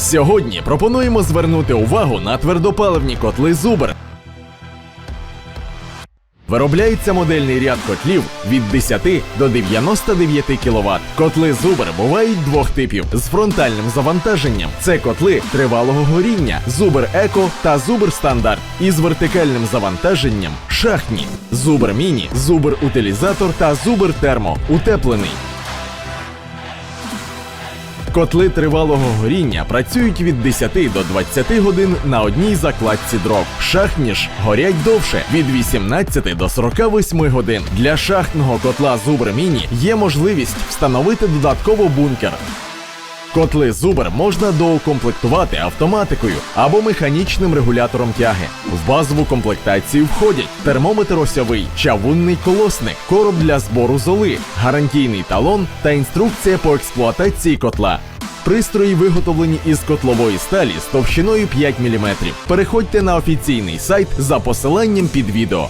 Сьогодні пропонуємо звернути увагу на твердопаливні котли Зубр. Виробляється модельний ряд котлів від 10 до 99 кВт. Котли Зубр бувають двох типів з фронтальним завантаженням. Це котли тривалого горіння Зубр Еко та Зубр Стандарт. Із вертикальним завантаженням шахтні Зубр Міні, Зубр Утилізатор та Зубр Термо утеплений. Котли тривалого горіння працюють від 10 до 20 годин на одній закладці дров. Шахтні ж горять довше від 18 до 48 годин. Для шахтного котла Зубр Міні є можливість встановити додатково бункер. Котли Зубр можна доукомплектувати автоматикою або механічним регулятором тяги. В базову комплектацію входять термометр осьовий, чавунний колосник, короб для збору золи, гарантійний талон та інструкція по експлуатації котла. Пристрої виготовлені із котлової сталі з товщиною 5 мм. Переходьте на офіційний сайт за посиланням під відео.